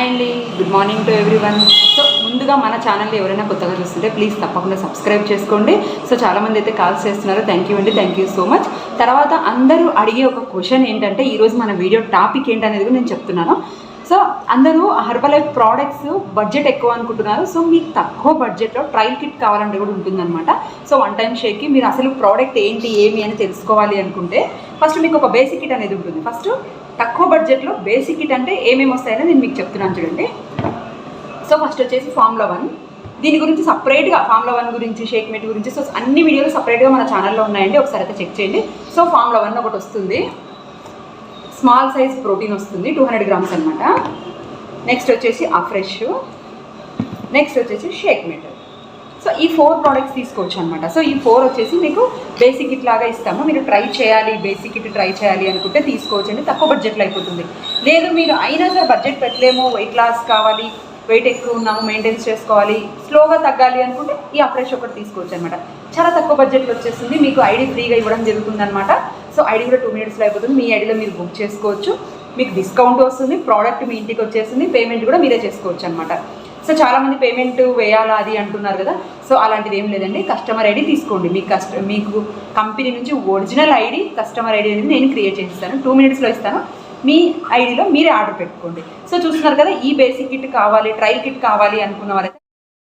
Hi అండి good morning to everyone so ముందుగా మన ఛానల్ ఎవరైనా కొత్తగా చూస్తుంటే ప్లీజ్ తప్పకుండా సబ్స్క్రైబ్ చేసుకోండి. సో చాలామంది అయితే కాల్స్ చేస్తున్నారు. థ్యాంక్ యూ అండి. థ్యాంక్ యూ సో మచ్ తర్వాత అందరూ అడిగే ఒక క్వశ్చన్ ఏంటంటే ఈరోజు మన వీడియో టాపిక్ ఏంటనేది కూడా నేను చెప్తున్నాను. సో అందరూ హర్బల్ లైఫ్ ప్రోడక్ట్స్ బడ్జెట్ ఎక్కువ అనుకుంటున్నారు. సో మీకు తక్కువ బడ్జెట్లో ట్రయల్ కిట్ కావాలంటే కూడా ఉంటుందన్నమాట. సో వన్ టైం షేక్కి మీరు అసలు ప్రోడక్ట్ ఏంటి ఏమి అని తెలుసుకోవాలి అనుకుంటే ఫస్ట్ మీకు ఒక బేసిక్ కిట్ అనేది ఉంటుంది. ఫస్ట్ తక్కువ బడ్జెట్లో బేసిక్ కిట్ అంటే ఏమేమి వస్తాయని నేను మీకు చెప్తున్నాను చూడండి. సో ఫస్ట్ వచ్చేసి ఫామ్లో వన్. దీని గురించి సపరేట్గా ఫామ్లో వన్ గురించి షేక్ మెట్ గురించి సో అన్ని వీడియోలు సపరేట్గా మన ఛానల్లో ఉన్నాయండి. ఒకసారి అయితే చెక్ చేయండి. సో ఫామ్లో వన్ ఒకటి వస్తుంది. స్మాల్ సైజ్ ప్రోటీన్ వస్తుంది టూ హండ్రెడ్ గ్రామ్స్ అనమాట నెక్స్ట్ వచ్చేసి అఫ్రెష్ నెక్స్ట్ వచ్చేసి షేక్ మెట్ సో ఈ ఫోర్ ప్రోడక్ట్స్ తీసుకోవచ్చు అనమాట సో ఈ ఫోర్ వచ్చేసి మీకు బేసిక్ కిట్ లాగా ఇస్తాము. మీరు ట్రై చేయాలి బేసిక్ కిట్ ట్రై చేయాలి అనుకుంటే తీసుకోవచ్చు అండి తక్కువ బడ్జెట్లో అయిపోతుంది. లేదు మీరు అయినా సరే బడ్జెట్ పెట్టలేము వెయిట్ లాస్ కావాలి వెయిట్ ఎక్కువ ఉన్నాము మెయింటైన్స్ చేసుకోవాలి స్లోగా తగ్గాలి అనుకుంటే ఈ అప్రెష్ ఒకటి తీసుకోవచ్చు అనమాట చాలా తక్కువ బడ్జెట్లో వచ్చేస్తుంది మీకు ఐడి ఫ్రీగా ఇవ్వడం జరుగుతుంది అనమాట సో ఐడి కూడా టూ మినిట్స్లో అయిపోతుంది మీ ఐడిలో మీరు బుక్ చేసుకోవచ్చు. మీకు డిస్కౌంట్ వస్తుంది ప్రోడక్ట్ మీ ఇంటికి వచ్చేస్తుంది పేమెంట్ కూడా మీరే చేసుకోవచ్చు అనమాట సో చాలామంది పేమెంట్ వేయాలా అది అంటున్నారు కదా. సో అలాంటిది ఏం లేదండి కస్టమర్ ఐడి తీసుకోండి. మీ కస్ట మీకు కంపెనీ నుంచి ఒరిజినల్ ఐడి కస్టమర్ ఐడి అనేది నేను క్రియేట్ చేస్తాను టూ మినిట్స్లో ఇస్తాను. మీ ఐడిలో మీరే ఆర్డర్ పెట్టుకోండి. సో చూస్తున్నారు కదా ఈ బేసిక్ కిట్ కావాలి ట్రయల్ కిట్ కావాలి అనుకున్న వారైతే